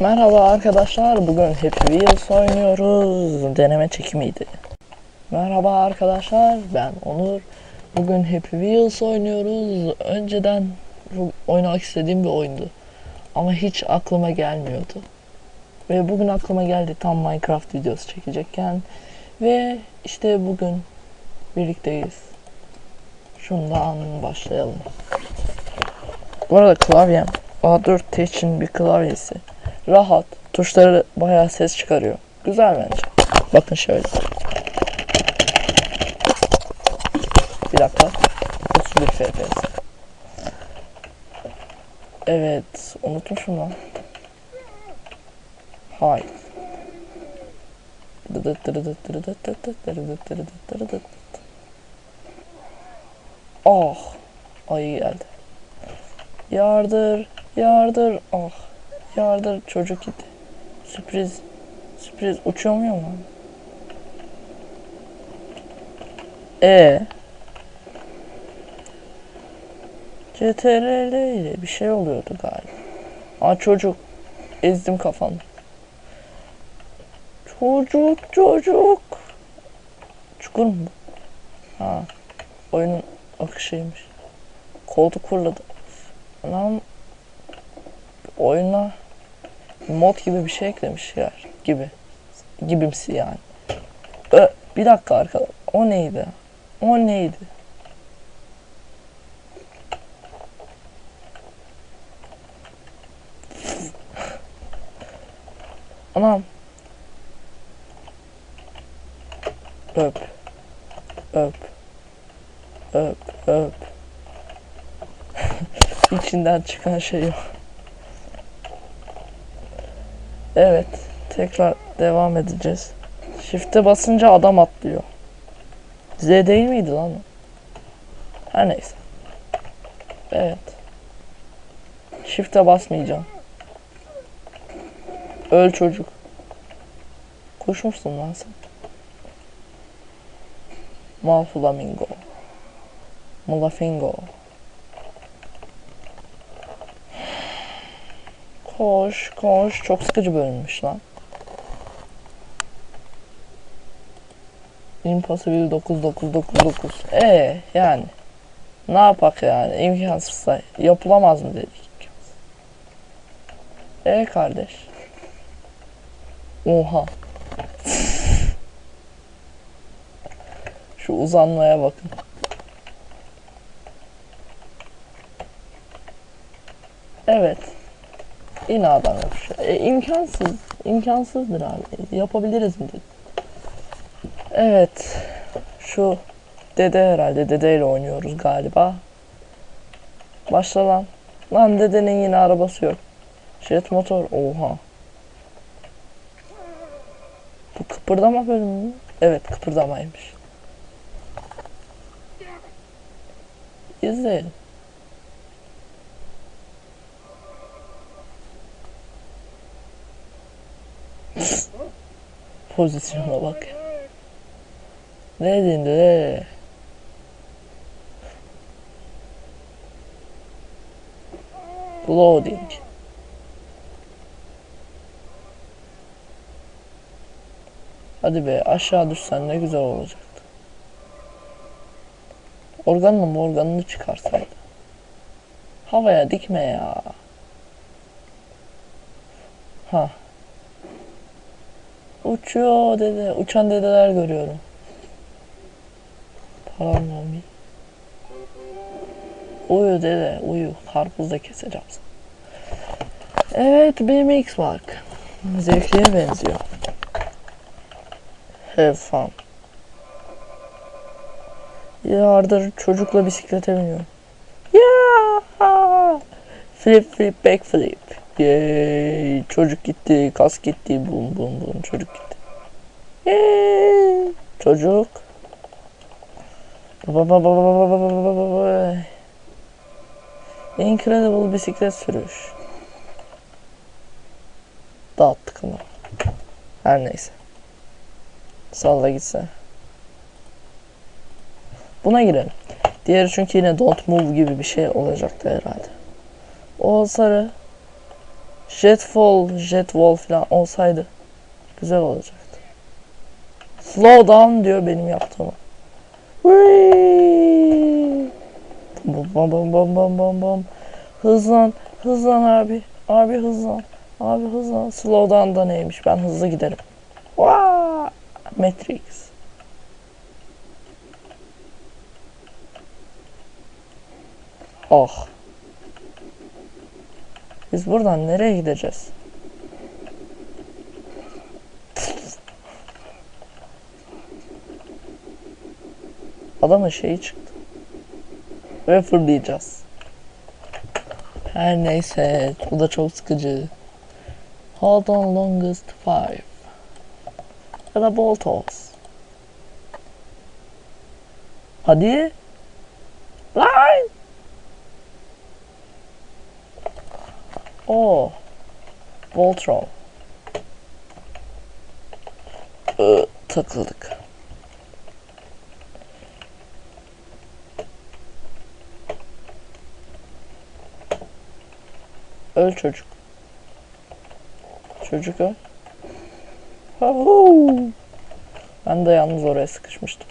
Merhaba arkadaşlar. Bugün Happy Wheels oynuyoruz. Deneme çekimiydi. Merhaba arkadaşlar. Ben Onur. Bugün Happy Wheels oynuyoruz. Önceden oynamak istediğim bir oyundu. Ama hiç aklıma gelmiyordu. Ve bugün aklıma geldi tam Minecraft videosu çekecekken. Ve işte bugün birlikteyiz. Şundan başlayalım. Bu arada klavyem A4 için bir klavyesi. Rahat. Tuşları bayağı ses çıkarıyor. Güzel bence. Bakın şöyle. Bir dakika. 31 FPS. Evet. Unutmuşum lan. Hay. Oh. Ayı geldi. Yardır, yardır. Ah, yardır çocuk gitti. Sürpriz, sürpriz uçamıyor mu? E. CTRL ile bir şey oluyordu galiba. Aa çocuk. Ezdim kafanı. Çocuk, çocuk. Çukur mu bu? Ha. Oyunun akışıymış. Koltuk fırladı. Lan oyuna mod gibi bir şey eklemişler gibi. Gibimsi yani. Ö, bir dakika arkadaş. O neydi? O neydi? Anam. Öp. Öp. Öp. Öp. İçinden çıkan şey yok. Evet. Tekrar devam edeceğiz. Shift'e basınca adam atlıyor. Z değil miydi lan? Her neyse. Evet. Shift'e basmayacağım. Öl çocuk. Koşmuşsun lan sen. Malflamingo. Mulafingo. Koş koş. Çok sıkıcı bölünmüş lan. Impossible 9999. Ee yani. Ne yapak yani? İmkansızsa yapılamaz mı dedik. E kardeş. Oha. Şu uzanmaya bakın. Evet. Yine adam yapmış. E, imkansız. İmkansızdır abi. Yapabiliriz mi dedim. Evet. Şu dede herhalde. Dedeyle oynuyoruz galiba. Başla lan. Lan dedenin yine arabası yok. Jet motor. Oha. Bu kıpırdama bölümü mü? Evet kıpırdamaymış. İzleyelim. Pozisyona bak. Ne dedin de? Loading. Hadi be aşağı düşsen ne güzel olacaktı. Organını mı organını çıkarsaydı. Havaya dikme ya. Ha. Uçuyor dede. Uçan dedeler görüyorum. Mı? Uyu dede uyu. Karpuz da keseceğim sana. Evet BMX Mark. Zevkliye benziyor. Have fun. Yardır çocukla bisiklete biniyorum. Ya! Flip flip back flip. Yay. Çocuk gitti. Kas gitti. Bum bum bum. Çocuk gitti. Yay. Çocuk. Incredible bisiklet sürüş. Dağıttık ama. Her neyse. Salla gitse. Buna girelim. Diğeri çünkü yine don't move gibi bir şey olacaktı herhalde. O sarı Jetfall, Jetwall falan olsaydı güzel olacaktı. Slow down diyor benim yaptığıma. Bam bam bam bam bam bam bam. Hızlan, hızlan abi. Abi hızlan. Abi hızlan. Slow down da neymiş? Ben hızlı giderim. Matrix. Oh. Biz buradan nereye gideceğiz? Adamın şeyi çıktı. Ve fırlayacağız. Her neyse. Bu da çok sıkıcı. Hold on longest five. Ya da ball toss. Hadi. Lan. Oo. Voltron. Ee, takıldık. Öl çocuk. Çocuk öl. Ben de yalnız oraya sıkışmıştım.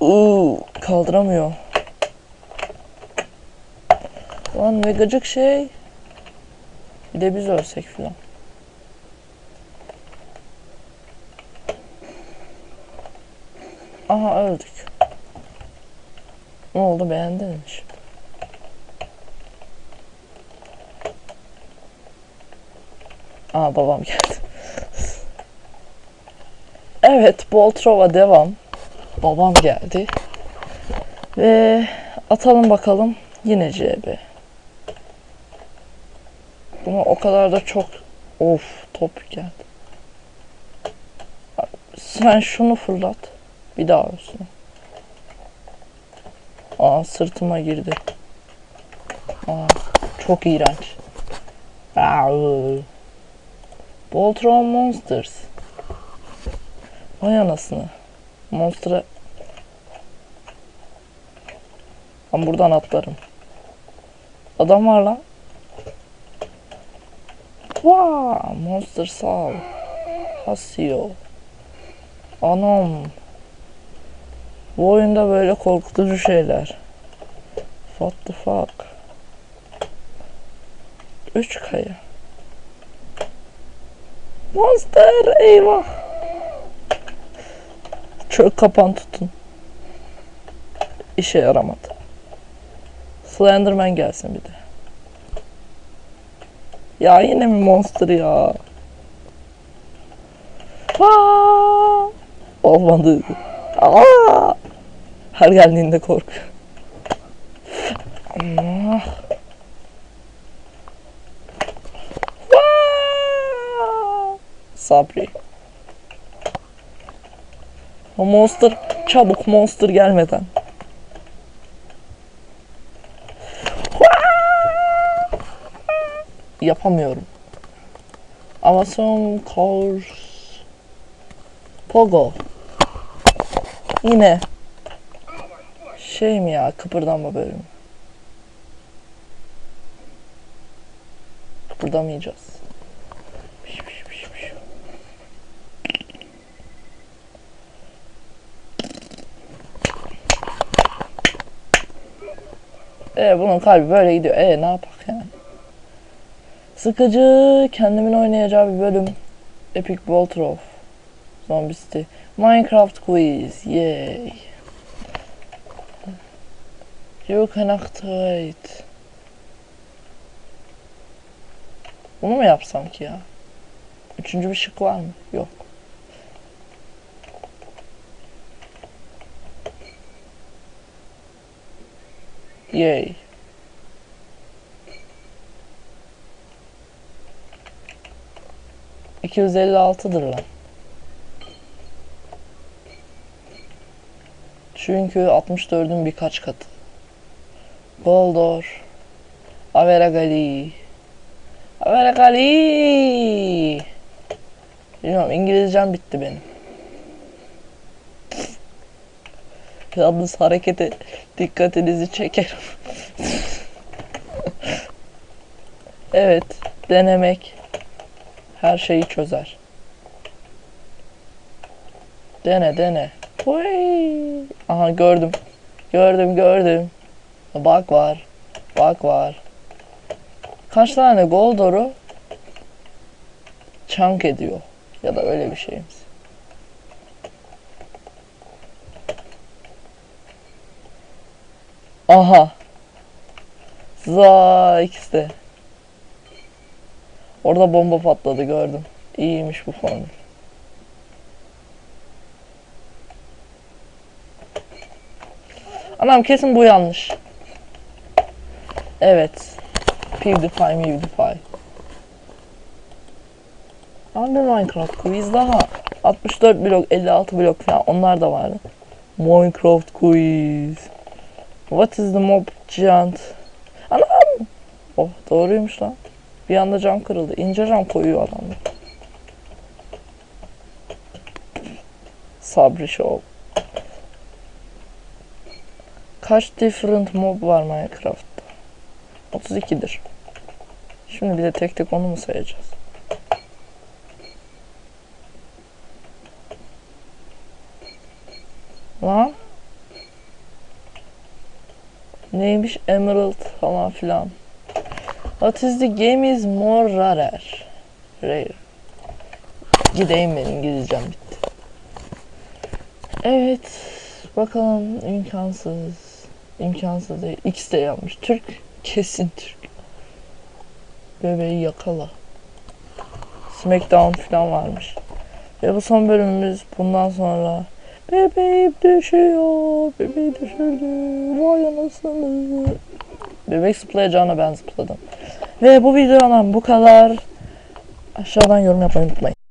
Uuu kaldıramıyor. Lan ne gıcık şey. Bir de biz ölsek filan. Aha öldük. Ne oldu beğendin mi şimdi? Aa babam geldi. evet Boltrova devam. Babam geldi. Ve atalım bakalım. Yine CB. Buna o kadar da çok of top geldi. Sen şunu fırlat. Bir daha olsun. Aa sırtıma girdi. Aa çok iğrenç. Voltron Monsters. Vay anasını. Monster'a Ben buradan atlarım. Adam var lan. Vaa, Monster Sal. Hasio. Anam. Bu oyunda böyle korkutucu şeyler. What the fuck? Üç kaya. Monster eyvah. Çök kapan tutun. İşe yaramadı. Slenderman gelsin bir de. Ya yine mi monster ya? Aa! Olmadı. Aa! Her geldiğinde kork. Allah. Sabri. O monster çabuk monster gelmeden. Yapamıyorum. Amazon Course Pogo. Yine şey mi ya kıpırdanma bölümü. Kıpırdamayacağız. E bunun kalbi böyle gidiyor. E ne yapak yani? Sıkıcı, kendimin oynayacağı bir bölüm. Epic Voltrov. Zombie City. Minecraft quiz. Yay. You can activate. Bunu mu yapsam ki ya? Üçüncü bir şık var mı? Yok. Yay. İki yüz elli altıdır lan. Çünkü 64'ün birkaç katı. Goldor. Averagali. Averagali. Bilmiyorum İngilizcem bitti benim. Yalnız harekete dikkatinizi çekerim. Evet, denemek her şeyi çözer. Dene dene. Huy. Aha gördüm. Gördüm gördüm. Bak var. Bak var. Kaç tane Goldoru chunk ediyor. Ya da öyle bir şeyimiz. Aha. Za ikisi de. Orada bomba patladı gördüm. İyiymiş bu formül. Anam kesin bu yanlış. Evet. PewDiePie, PewDiePie. Abi Minecraft quiz daha. 64 blok, 56 blok falan onlar da vardı. Minecraft quiz. What is the mob giant? Anam! Oh doğruymuş lan. Bir anda cam kırıldı. İnce cam koyuyor adamlar. Sabri Show. Kaç different mob var Minecraft'ta? 32'dir. Şimdi bir de tek tek onu mu sayacağız? Lan? Neymiş Emerald falan filan. What is the game is more rare? Rare. Gideyim benim İngilizcem bitti. Evet. Bakalım imkansız. İmkansız değil. X de yapmış. Türk. Kesin Türk. Bebeği yakala. Smackdown falan varmış. Ve bu son bölümümüz bundan sonra Bebeğim düşüyor. Bebeği düşürdü. Vay anasını. Bebek zıplayacağına ben zıpladım. Ve bu videodan bu kadar. Aşağıdan yorum yapmayı unutmayın.